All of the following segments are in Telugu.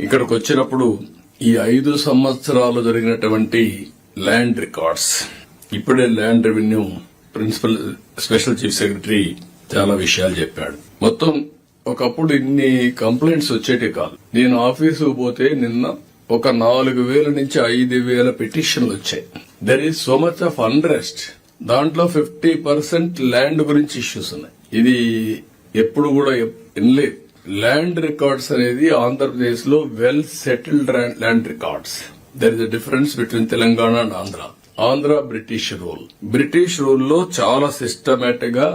ఇక్కడికి వచ్చినప్పుడు ఈ ఐదు సంవత్సరాలు జరిగినటువంటి ల్యాండ్ రికార్డ్స్. ఇప్పుడే land revenue principal special chief secretary చాలా విషయాలు చెప్పాడు. మొత్తం ఒకప్పుడు ఇన్ని కంప్లైంట్స్ వచ్చేటి కాదు. నేను ఆఫీసు పోతే నిన్న ఒక నాలుగు వేల నుంచి ఐదు వేల పిటిషన్లు వచ్చాయి. There is so much of unrest దాంట్లో ఫిఫ్టీ పర్సెంట్ ల్యాండ్ గురించి ఇష్యూస్ ఉన్నాయి. ఇది ఎప్పుడు కూడా ఎన్లేదు ల్యాండ్ రికార్డ్స్ అనేది ఆంధ్రప్రదేశ్లో well settled land records there is a difference between Telangana and Andhra. Andhra British rule British రూల్లో చాలా సిస్టమేటిక్గా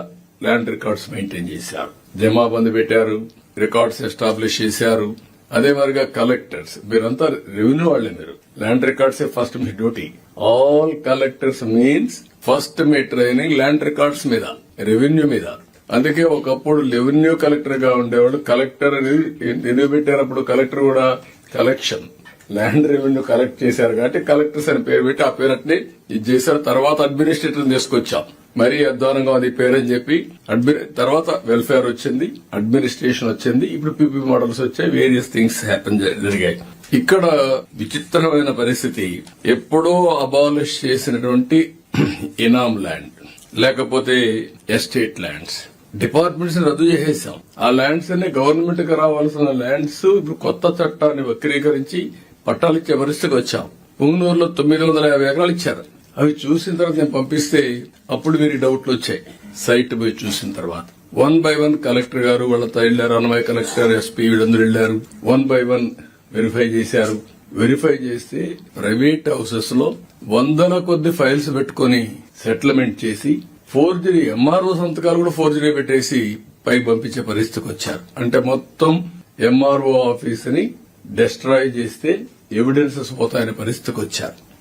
ల్యాండ్ రికార్డ్స్ మెయింటైన్ చేశారు. జమాబంద్ పెట్టారు రికార్డ్స్ ఎస్టాబ్లిష్ చేశారు. అదే మరిగా కలెక్టర్స్ మీరంతా రెవెన్యూ వాళ్ళే మీరు. ల్యాండ్ రికార్డ్స్ ఫస్ట్ మీ duty all collectors means first మీ ట్రైనింగ్ ల్యాండ్ రికార్డ్స్ మీద రెవెన్యూ మీద. అందుకే ఒకప్పుడు రెవెన్యూ కలెక్టర్గా ఉండేవాడు. కలెక్టర్ అనేది ఎందుకు కలెక్టర్ కూడా కలెక్షన్. ల్యాండ్ రెవెన్యూ కలెక్ట్ చేశారు కాబట్టి కలెక్టర్స్ అని పేరు పెట్టి ఆ పేరు అట్నే ఇది చేశారు. తర్వాత అడ్మినిస్ట్రేటర్ తీసుకొచ్చాం. మరీ అధ్వానంగా ఉంది పేరు అని చెప్పి. అడ్మి- తర్వాత వెల్ఫేర్ వచ్చింది అడ్మినిస్ట్రేషన్ వచ్చింది. ఇప్పుడు పీపీ మోడల్స్ వచ్చాయి. వేరియస్ థింగ్స్ హ్యాపెన్ జరిగాయి. ఇక్కడ విచిత్రమైన పరిస్థితి. ఎప్పుడో అబాలిష్ చేసినటువంటి ఇనామ్ ల్యాండ్ లేకపోతే ఎస్టేట్ ల్యాండ్స్ డిపార్ట్మెంట్స్ రద్దు చేసేసాం ఆ ల్యాండ్స్ అన్ని గవర్నమెంట్కి రావాల్సిన ల్యాండ్స్ ఇప్పుడు కొత్త చట్టాన్ని వక్రీకరించి పట్టాలు ఇచ్చే పరిస్థితికి వచ్చాం. పుంగనూరులో తొమ్మిది వందల యాభై ఎకరాలు ఇచ్చారు. అవి చూసిన తర్వాత నేను పంపిస్తే అప్పుడు మీరు డౌట్లు వచ్చాయి. సైట్ పోయి చూసిన తర్వాత. వన్ బై వన్ కలెక్టర్ గారు వాళ్ళతో వెళ్ళారు అన్నమయ్య కలెక్టర్ ఎస్పీ వీళ్ళందరూ వెళ్ళారు వన్ బై వన్ వెరిఫై చేశారు. వెరిఫై చేస్తే ప్రైవేట్ హౌసెస్లో వందల కొద్ది ఫైల్స్ పెట్టుకుని సెటిల్మెంట్ చేసి ఫోర్జరీ ఎంఆర్ఓ సంతకాలు కూడా ఫోర్జరీ పెట్టేసి పై పంపించే పరిస్థితికి వచ్చారు. అంటే మొత్తం ఎంఆర్ఓ ఆఫీస్ని డెస్ట్రాయ్ చేస్తే ఎవిడెన్సెస్ పోతాయనే పరిస్థితికి వచ్చారు.